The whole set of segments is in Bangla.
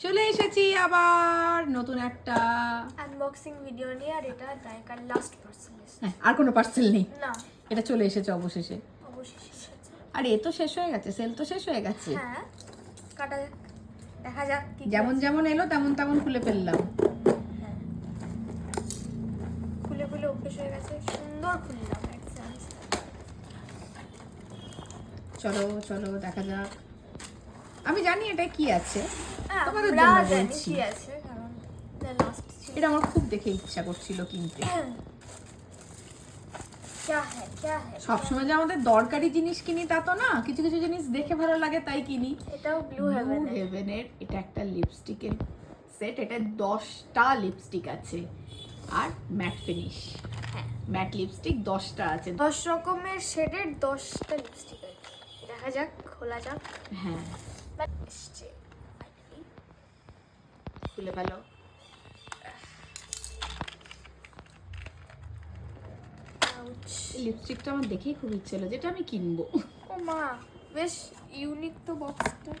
চলে এসেছি আবার নতুন একটা আনবক্সিং ভিডিও নিয়ে আর এটা দায়কার লাস্ট পার্সেল হ্যাঁ আর কোনো পার্সেল নেই। না। এটা চলে এসেছে অবশেষে। অবশেষে। আর এ তো শেষ হয়ে গেছে সেল তো শেষ হয়ে গেছে। হ্যাঁ কাটা যাক দেখা যাক যেমন যেমন এলো তেমন তেমন খুলে ফেললাম। হ্যাঁ। খুলে খুলে অভ্যেস হয়ে গেছে সুন্দর খুললাম চলো চলো দেখা যাক। আমি জানি এটা কি আছে। হ্যাঁ, তোমাদের জন্য বলছি। এটা আমার খুব দেখে ইচ্ছা করছিল কিনতে। সবসময় যে আমাদের দরকারি জিনিস কিনি তা তো না কিছু কিছু জিনিস দেখে ভালো লাগে তাই কিনি। এটাও ব্লু হেভেন হেভেনের এটা একটা লিপস্টিকের সেট এটা দশটা লিপস্টিক আছে। আর ম্যাট ফিনিশ ম্যাট লিপস্টিক দশটা আছে। দশ রকমের শেডের দশটা লিপস্টিক দেখা যাক খোলা যাক। হ্যাঁ। এসছে। খুলে! এই লিপস্টিকটা আমার দেখেই খুব ইচ্ছে হলো যেটা আমি কিনবো ও মা বেশ ইউনিক তো বক্সটা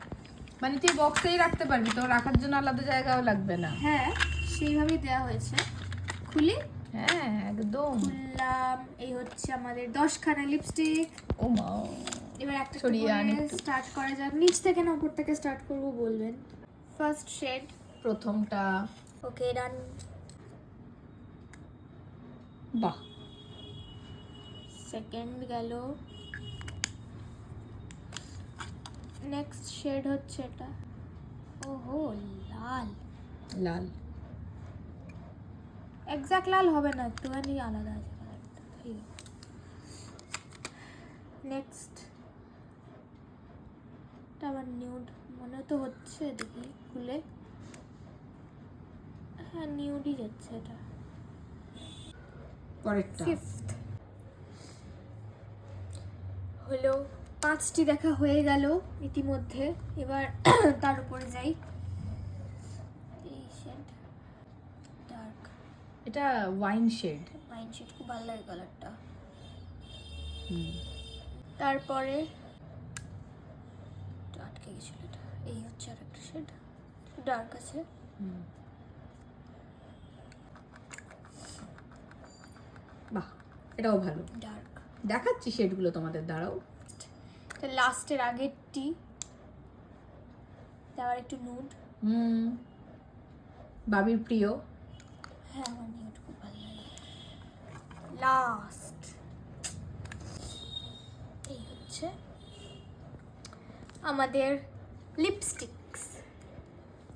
মানে তুই বক্সেই রাখতে পারবি তো রাখার জন্য আলাদা জায়গাও লাগবে না হ্যাঁ সেইভাবেই দেওয়া হয়েছে খুলি হ্যাঁ একদম খুললাম এই হচ্ছে আমাদের দশখানা লিপস্টিক ও মা এবার একটা আন স্টার্ট করা যাক। নিচ থেকে না উপর থেকে স্টার্ট করব বলবেন। ফার্স্ট শেড প্রথমটা। ওকে রান বাহ। সেকেন্ড গেল। নেক্সট শেড হচ্ছে এটা। ওহো লাল। লাল। এক্সাক্ট লাল হবে না একটুখানি আলাদা আছে। নেক্সট নিউড মনে তো হচ্ছে দেখি খুলে। হ্যাঁ নিউডই যাচ্ছে এটা। পরেরটা। ফিফথ হলো পাঁচটি দেখা হয়ে গেল ইতিমধ্যে। এবার তার উপরে যাই। এই শেড ডার্ক এটা ওয়াইন শেড মাইন্ড শেড খুব ভালো লাগে কালারটা তারপরে একটু আটকে গেছিল এটা। এই হচ্ছে আর একটা শেড ডার্ক আছে। বাহ এটাও ভালো। ডার্ক দেখাচ্ছি শেডগুলো তোমাদের দ্বারাও এটা লাস্টের আগেরটি তারপর একটু নুড হুম। বাবির প্রিয়। হ্যাঁ আমার নিউড খুব ভালো লাগে। লাস্ট এই হচ্ছে আমাদের লিপস্টিকস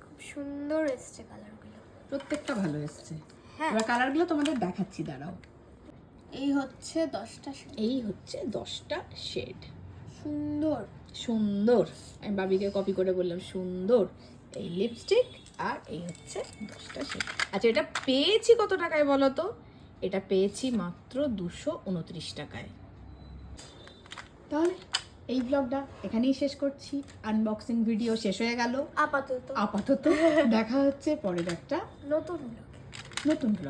খুব সুন্দর এসছে কালারগুলো প্রত্যেকটা ভালো এসছে। হ্যাঁ। এবার কালারগুলো তোমাদের দেখাচ্ছি দাঁড়াও। এই হচ্ছে দশটা। এই হচ্ছে দশটা শেড সুন্দর। সুন্দর। আমি বাবিকে কপি করে বললাম সুন্দর। এই লিপস্টিক আর এই হচ্ছে দশটা শেড আচ্ছা এটা পেয়েছি কত টাকায় বলো তো? এটা পেয়েছি মাত্র দুশো উনত্রিশ টাকায়। তাহলে এই ব্লগটা এখানেই শেষ করছি। আনবক্সিং ভিডিও শেষ হয়ে গেল। আপাতত। আপাতত দেখা হচ্ছে পরের একটা নতুন ব্লগ নতুন ব্লগ